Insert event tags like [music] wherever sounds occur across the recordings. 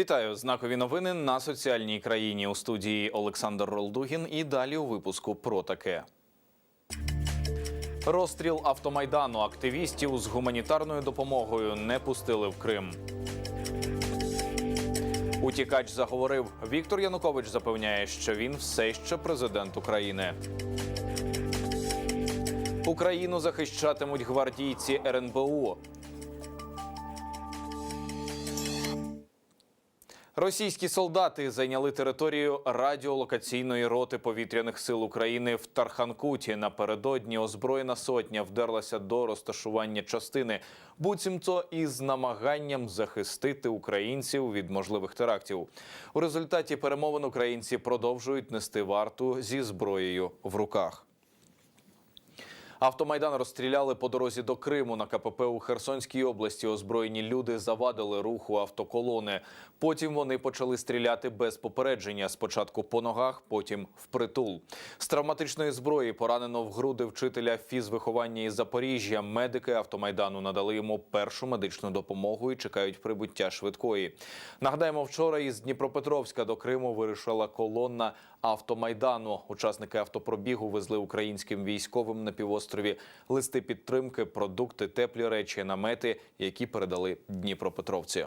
Вітаю знакові новини на соціальній країні у студії Олександр Ролдугін. І далі у випуску про таке. Розстріл автомайдану активістів з гуманітарною допомогою не пустили в Крим. Утікач заговорив. Віктор Янукович запевняє, що він все ще президент України. Україну захищатимуть гвардійці РНБУ. Російські солдати зайняли територію радіолокаційної роти повітряних сил України в Тарханкуті. Напередодні озброєна сотня вдерлася до розташування частини, буцімто із намаганням захистити українців від можливих терактів. У результаті перемовин українці продовжують нести варту зі зброєю в руках. Автомайдан розстріляли по дорозі до Криму на КПП у Херсонській області. Озброєні люди завадили руху автоколони. Потім вони почали стріляти без попередження. Спочатку по ногах, потім впритул. З травматичної зброї поранено в груди вчителя фізвиховання із Запоріжжя. Медики автомайдану надали йому першу медичну допомогу і чекають прибуття швидкої. Нагадаємо, вчора із Дніпропетровська до Криму вирішила колонна автомайдану. Учасники автопробігу везли українським військовим на півострові листи підтримки, продукти, теплі речі, намети, які передали Дніпропетровці.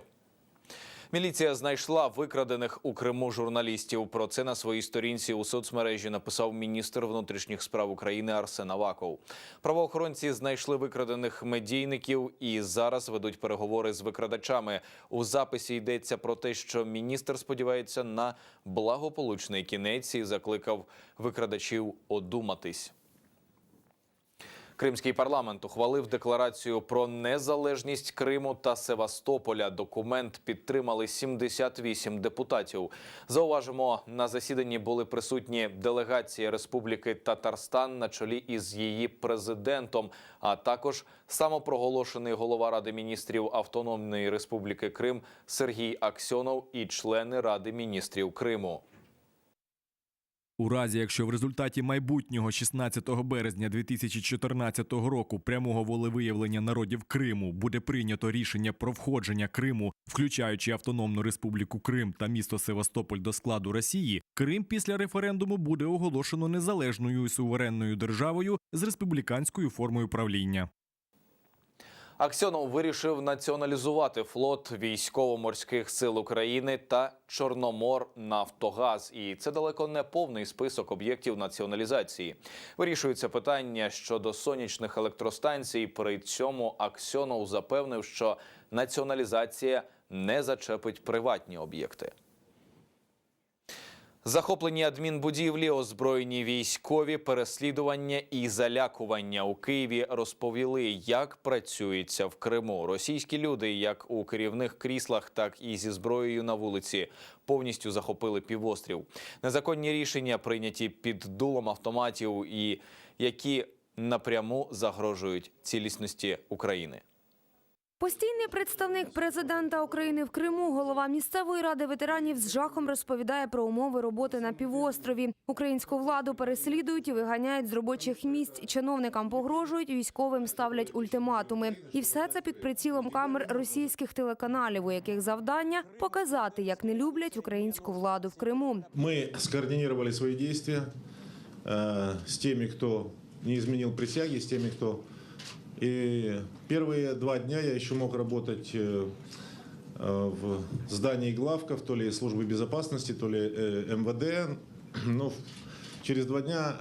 Міліція знайшла викрадених у Криму журналістів. Про це на своїй сторінці у соцмережі написав міністр внутрішніх справ України Арсен Аваков. Правоохоронці знайшли викрадених медійників і зараз ведуть переговори з викрадачами. У записі йдеться про те, що міністр сподівається на благополучний кінець і закликав викрадачів одуматись. Кримський парламент ухвалив декларацію про незалежність Криму та Севастополя. Документ підтримали 78 депутатів. Зауважимо, на засіданні були присутні делегація Республіки Татарстан на чолі із її президентом, а також самопроголошений голова Ради міністрів Автономної Республіки Крим Сергій Аксьонов і члени Ради міністрів Криму. У разі, якщо в результаті майбутнього 16 березня 2014 року прямого волевиявлення народів Криму буде прийнято рішення про входження Криму, включаючи Автономну Республіку Крим та місто Севастополь до складу Росії, Крим після референдуму буде оголошено незалежною і суверенною державою з республіканською формою правління. Аксьонов вирішив націоналізувати флот військово-морських сил України та Чорномор Нафтогаз. І це далеко не повний список об'єктів націоналізації. Вирішується питання щодо сонячних електростанцій. При цьому Аксьонов запевнив, що націоналізація не зачепить приватні об'єкти. Захоплені адмінбудівлі, озброєні військові, переслідування і залякування у Києві розповіли, як працюється в Криму. Російські люди, як у керівних кріслах, так і зі зброєю на вулиці, повністю захопили півострів. Незаконні рішення прийняті під дулом автоматів, і які напряму загрожують цілісності України. Постійний представник президента України в Криму, голова місцевої ради ветеранів з жахом розповідає про умови роботи на півострові. Українську владу переслідують і виганяють з робочих місць. Чиновникам погрожують, військовим ставлять ультиматуми. І все це під прицілом камер російських телеканалів, у яких завдання показати, як не люблять українську владу в Криму. Мы скоординировали свои действия э, с теми, кто не изменил присяги, с теми, кто... И первые два дня я еще мог работать э, э, в здании главков, то ли службы безопасности, то ли э, МВД. Но через два дня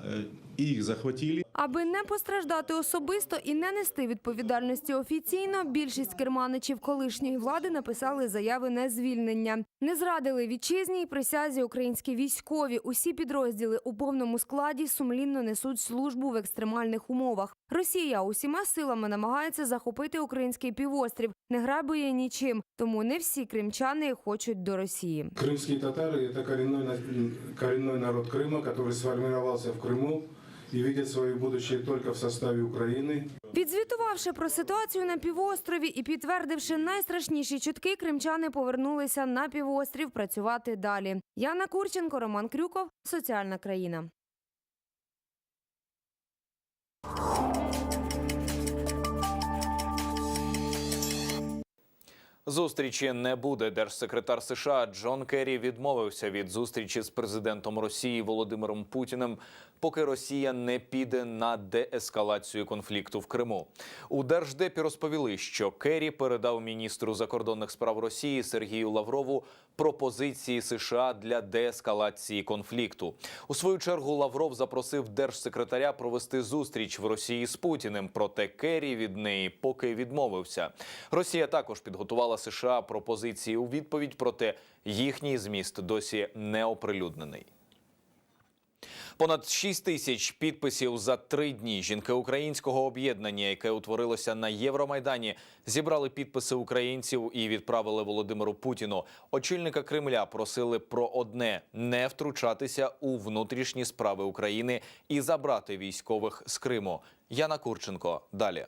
их захватили. Аби не постраждати особисто і не нести відповідальності офіційно, більшість керманичів колишньої влади написали заяви на звільнення. Не зрадили вітчизній присязі українські військові. Усі підрозділи у повному складі сумлінно несуть службу в екстремальних умовах. Росія усіма силами намагається захопити український півострів, не грабує нічим, тому не всі кримчани хочуть до Росії. Крымские татары – это коренной, на- коренной народ Крыма, который сформировался в Крыму и видит свое будущее только в составе Украины. Відзвітувавши про ситуацію на півострові і підтвердивши найстрашніші чутки, кримчани повернулися на півострів працювати далі. Яна Курченко, Роман Крюков, Соціальна країна. Зустрічі не буде. Держсекретар США Джон Керрі відмовився від зустрічі з президентом Росії Володимиром Путіним, поки Росія не піде на деескалацію конфлікту в Криму. У держдепі розповіли, що Керрі передав міністру закордонних справ Росії Сергію Лаврову пропозиції США для деескалації конфлікту. У свою чергу Лавров запросив держсекретаря провести зустріч в Росії з Путіним. Проте Керрі від неї поки відмовився. Росія також підготувала США пропозиції у відповідь, проте їхній зміст досі не оприлюднений. Понад 6 тисяч підписів за три дні жінки українського об'єднання, яке утворилося на Євромайдані, зібрали підписи українців і відправили Володимиру Путіну. Очільника Кремля просили про одне не втручатися у внутрішні справи України і забрати військових з Криму. Яна Курченко далі.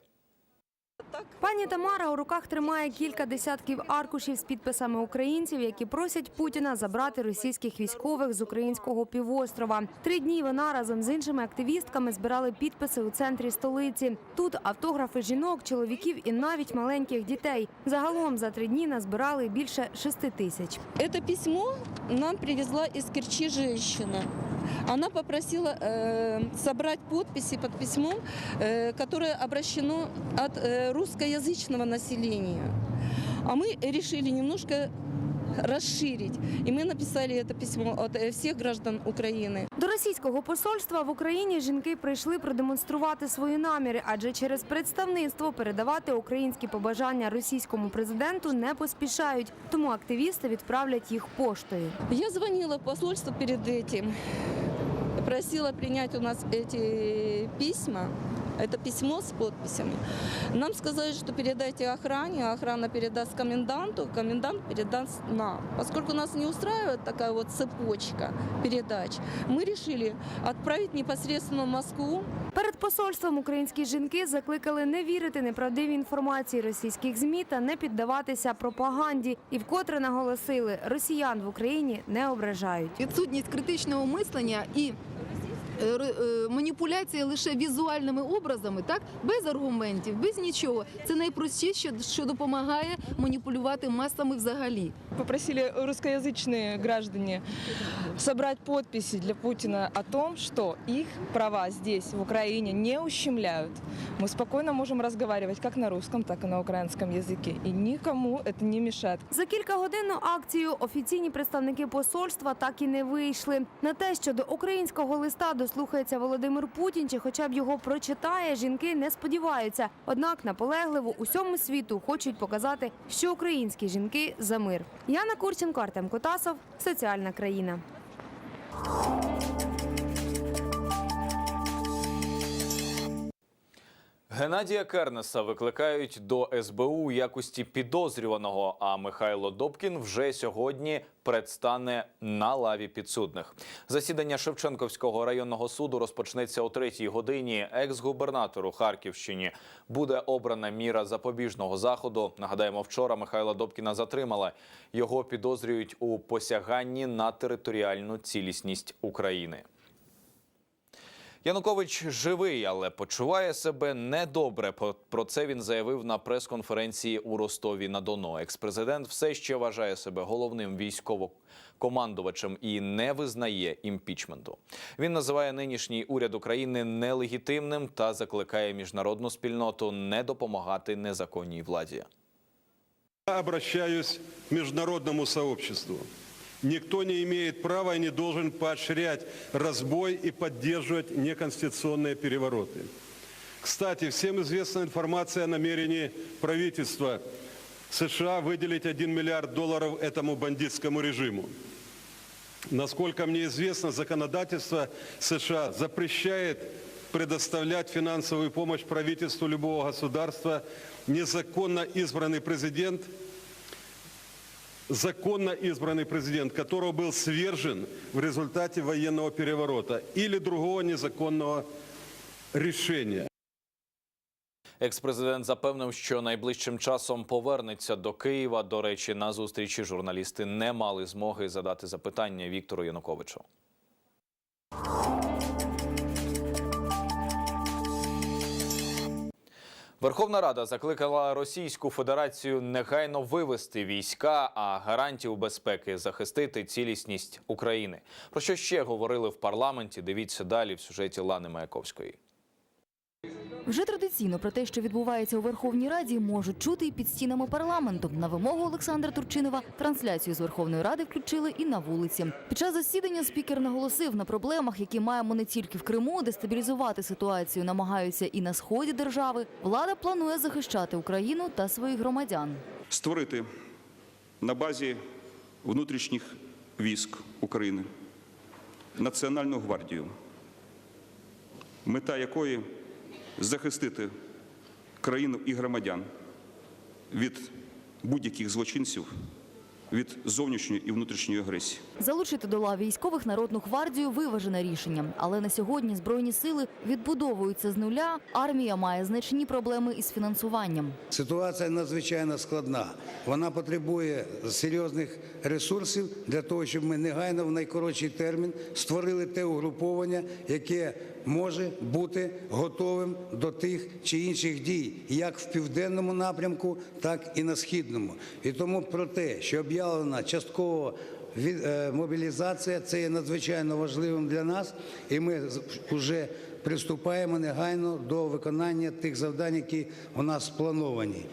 Пані Тамара у руках тримає кілька десятків аркушів з підписами українців, які просять Путіна забрати російських військових з українського півострова. Три дні вона разом з іншими активістками збирали підписи у центрі столиці. Тут автографи жінок, чоловіків і навіть маленьких дітей. Загалом за три дні назбирали більше шести тисяч. Это письмо нам привезла из Керчи женщина Она попросила э, собрать подписи под письмом, э, которое обращено от э, русскоязычного населения. А мы решили немножко расширить. И мы написали это письмо от э, всех граждан Украины. До російського посольства в Україні жінки прийшли продемонструвати свої наміри, адже через представництво передавати українські побажання російському президенту не поспішають. Тому активісти відправлять їх поштою. Я звонила в посольство перед этим, просила принять у нас эти письма, это письмо с подписями. Нам сказали, что передайте охране, а охрана передаст коменданту, комендант передаст нам. Поскольку нас не устраивает такая вот цепочка передач, мы решили отправить непосредственно в Москву Перед посольством українські жінки закликали не вірити неправдивій інформації російських змі та не піддаватися пропаганді. І вкотре наголосили, росіян в Україні не ображають. відсутність критичного мислення і е, ре- е, маніпуляція лише візуальними образами, так без аргументів, без нічого. Це найпростіше, що допомагає маніпулювати масами взагалі. Попросили русскоязычные граждане собрать подписи для Путина о том, что их права здесь, в Украине, не ущемляют. Мы спокойно можем разговаривать как на русском, так и на украинском языке. И никому это не мешает. За кількагодинну акцію офіційні представники посольства так і не вийшли. На те, що до українського листа дослухається Володимир Путін, чи хоча б його прочитає, жінки не сподіваються. Однак наполегливо усьому світу хочуть показати, що українські жінки за мир. Яна Курченко, Артем Котасов, соціальна країна. Геннадія Кернеса викликають до СБУ у якості підозрюваного. А Михайло Добкін вже сьогодні предстане на лаві підсудних. Засідання Шевченківського районного суду розпочнеться о третій годині. Екс-губернатору Харківщині буде обрана міра запобіжного заходу. Нагадаємо, вчора Михайла Добкіна затримали. Його підозрюють у посяганні на територіальну цілісність України. Янукович живий, але почуває себе недобре. Про це він заявив на прес-конференції у Ростові на Дону. Екс-президент все ще вважає себе головним військово-командувачем і не визнає імпічменту. Він називає нинішній уряд України нелегітимним та закликає міжнародну спільноту не допомагати незаконній владі. Я обращаюсь к международному сообществу. Никто не имеет права и не должен поощрять разбой и поддерживать неконституционные перевороты. Кстати, всем известна информация о намерении правительства США выделить 1 миллиард долларов этому бандитскому режиму. Насколько мне известно, законодательство США запрещает предоставлять финансовую помощь правительству любого государства. Незаконно избранный президент, законно избранный президент, которого был свержен в результате военного переворота или другого незаконного решения. Екс-президент запевнив, що найближчим часом повернеться до Києва. До речі, на зустрічі журналісти не мали змоги задати запитання Віктору Януковичу. Верховна Рада закликала Російську Федерацію негайно вивести війська, а гарантів безпеки захистити цілісність України. Про що ще говорили в парламенті? Дивіться далі в сюжеті Лани Маяковської. Вже традиційно про те, що відбувається у Верховній Раді, можуть чути і під стінами парламенту. На вимогу Олександра Турчинова трансляцію з Верховної Ради включили і на вулиці. Під час засідання спікер наголосив на проблемах, які маємо не тільки в Криму, де стабілізувати ситуацію намагаються і на сході держави. Влада планує захищати Україну та своїх громадян. створити на базі внутрішніх військ України Національну гвардію, мета якої захистити країну і громадян від будь-яких злочинців, від зовнішньої і внутрішньої агресії. Залучити до лав військових народну гвардію виважене рішення. Але на сьогодні збройні сили відбудовуються з нуля. Армія має значні проблеми із фінансуванням. Ситуація надзвичайно складна. Вона потребує серйозних ресурсів для того, щоб ми негайно в найкоротший термін створили те угруповання, яке може бути готовим до тих чи інших дій, як в південному напрямку, так і на східному. І тому про те, що об'явлена частково е, мобілізація, це є надзвичайно важливим для нас, і ми вже приступаємо негайно до виконання тих завдань, які у нас сплановані.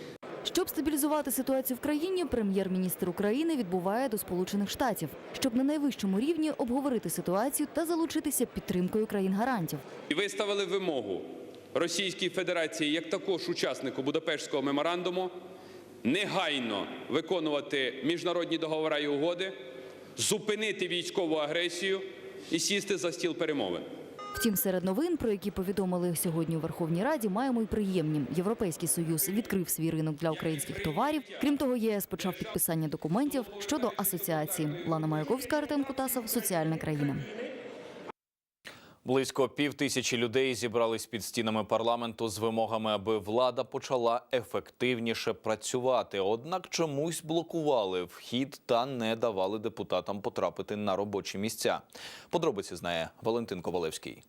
Щоб стабілізувати ситуацію в країні, прем'єр-міністр України відбуває до Сполучених Штатів, щоб на найвищому рівні обговорити ситуацію та залучитися підтримкою країн-гарантів. Виставили вимогу Російській Федерації як також учаснику Будапештського меморандуму негайно виконувати міжнародні договори і угоди, зупинити військову агресію і сісти за стіл перемовин. Втім, серед новин, про які повідомили сьогодні у Верховній Раді, маємо й приємні. Європейський союз відкрив свій ринок для українських товарів. Крім того, ЄС почав підписання документів щодо асоціації. Лана Маяковська, Артем Кутасов, соціальна країна. Близько пів тисячі людей зібрались під стінами парламенту з вимогами, аби влада почала ефективніше працювати. Однак чомусь блокували вхід та не давали депутатам потрапити на робочі місця. Подробиці знає Валентин Ковалевський.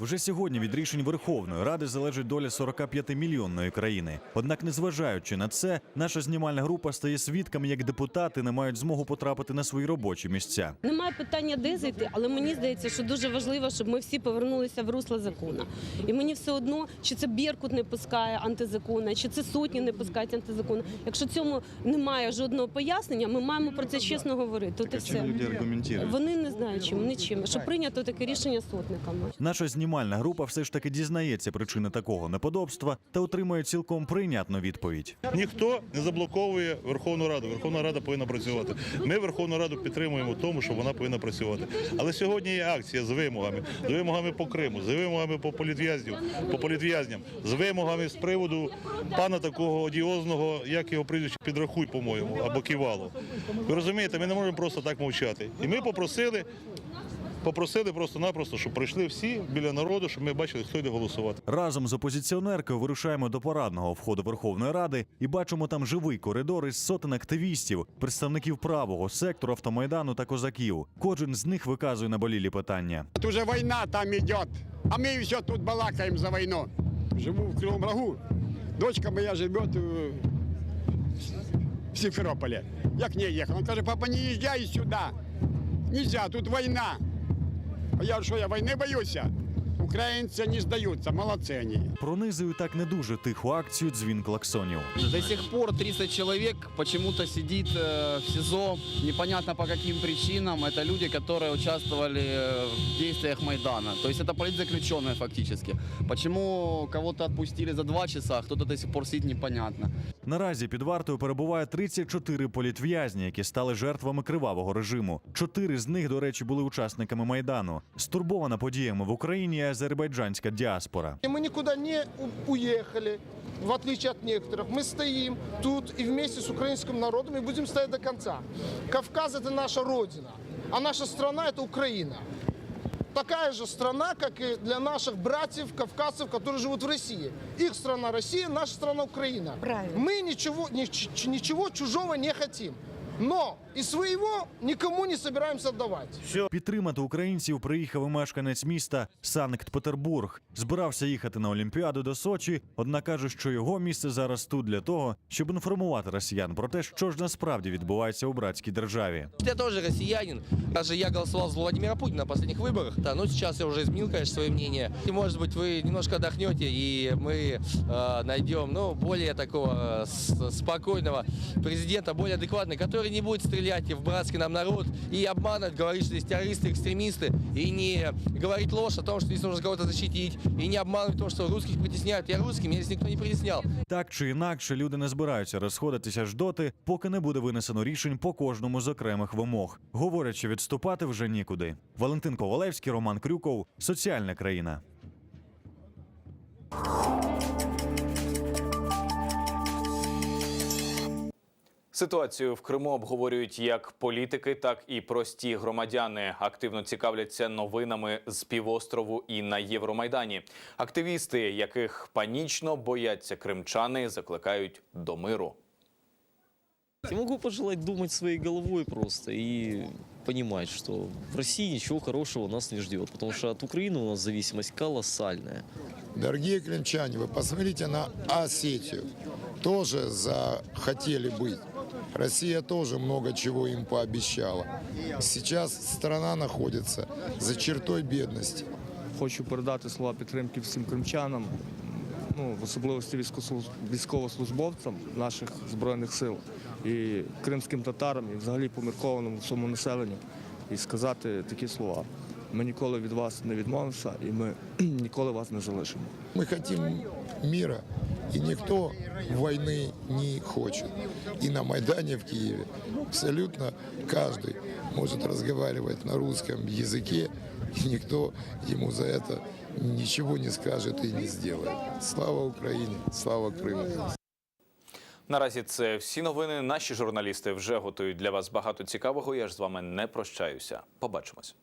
Вже сьогодні від рішень Верховної Ради залежить доля 45-мільйонної країни. Однак, незважаючи на це, наша знімальна група стає свідками, як депутати не мають змогу потрапити на свої робочі місця. Немає питання, де зайти, але мені здається, що дуже важливо, щоб ми всі повернулися в русло закону. І мені все одно, чи це Беркут не пускає антизаконно, чи це сотні не пускають антизаконно. Якщо цьому немає жодного пояснення, ми маємо про це чесно говорити. От і все. аргументують? Вони не знають чим, нічим. Що прийнято таке рішення сотниками. Наша знімальна група все ж таки дізнається причини такого неподобства та отримує цілком прийнятну відповідь. Ніхто не заблоковує Верховну Раду. Верховна Рада повинна працювати. Ми Верховну Раду підтримуємо в тому, що вона повинна працювати. Але сьогодні є акція з вимогами, з вимогами по Криму, з вимогами по політв'язню, по політв'язням, з вимогами з приводу пана такого одіозного, як його прізвище підрахуй, по-моєму, або ківало. Ви розумієте, ми не можемо просто так мовчати. І ми попросили. Попросили просто-напросто, щоб прийшли всі біля народу, щоб ми бачили, хто йде голосувати. Разом з опозиціонеркою вирушаємо до парадного входу Верховної Ради і бачимо там живий коридор із сотень активістів, представників правого сектору автомайдану та козаків. Кожен з них виказує наболілі питання. Тут уже война там идет, а мы еще тут балакаем за войну. Живу в Кривом Рогу. Дочка моя живет э, в Симферополе. Я к ней ехал. Он каже, папа, не езжай сюда. Нельзя, тут война. А я что, я войны боюсь? Украинцы не сдаются, молодцы они. Пронизує так не дуже тиху акцію дзвін клаксонів. До сих пор 30 человек почему-то сидит э, в СИЗО, непонятно по каким причинам. Это люди, которые участвовали э, в действиях Майдана. То есть это политзаключенные фактически. Почему кого-то отпустили за два часа, а кто-то до сих пор сидит, непонятно. Наразі під вартою перебуває 34 політв'язні, які стали жертвами кривавого режиму. Чотири з них, до речі, були учасниками майдану. Стурбована подіями в Україні і азербайджанська діаспора. И мы никуда не у- уехали, в отличие от некоторых. Мы стоим тут и вместе с украинским народом и будем стоять до конца. Кавказ – это наша родина, а наша страна – это Украина. Такая же страна, как и для наших братьев, кавказцев, которые живут в России. Их страна Россия, наша страна Украина. Мы ничего, нич- ничего чужого не хотим. Но и своего никому не собираемся отдавать. Підтримати українців приїхав і мешканець міста Санкт-Петербург. Збирався їхати на Олімпіаду до Сочі, однак каже, що його місце зараз тут для того, щоб інформувати росіян про те, що ж насправді відбувається у братській державі. Я тоже россиянин. Даже я голосовал за Владимира Путина на последних выборах. Да, но сейчас я уже изменил, конечно, свое мнение. И, может быть, вы немножко отдохнете, и мы э, найдем ну, более такого э, с- спокойного президента, более адекватный, который не будет стрелять и в братский нам народ, и обманывать, говорить, что здесь террористы, экстремисты, и не говорить ложь о том, что здесь нужно кого-то защитить, и не обманывать то, что русских притесняют. Я русский, меня здесь никто не притеснял. Так чи інакше, люди не збираються розходитися аж доти, поки не буде винесено рішень по кожному з окремих вимог. Говорять, що відступати вже нікуди. Валентин Ковалевський, Роман Крюков, Соціальна країна. Ситуацію в Криму обговорюють як політики, так і прості громадяни. Активно цікавляться новинами з півострову і на Євромайдані. Активісти, яких панічно бояться кримчани, закликають до миру. Я могу пожелать думать своей головой просто и понимать, что в России ничего хорошего нас не ждет, потому что от Украины у нас зависимость колоссальная. Дорогие крымчане, вы посмотрите на Осетию. Тоже захотели быть. Россия тоже много чего им пообещала. Сейчас страна находится за чертой бедности. Хочу передати слова підтримки всім кримчанам, ну, в особливості військовослуж- військовослужбовцям наших збройних сил і кримським татарам, і взагалі поміркованому всьому населенню, і сказати такі слова. Ми ніколи від вас не відмовимося, і ми [clears throat] ніколи вас не залишимо. Мы хотим мира, и никто войны не хочет. И на Майдане в Киеве абсолютно каждый может разговаривать на русском языке, и никто ему за это ничего не скажет и не сделает. Слава Украине, слава Крыму. Наразі це всі новини. Наші журналісти вже готують для вас багато цікавого. Я ж з вами не прощаюся. Побачимось.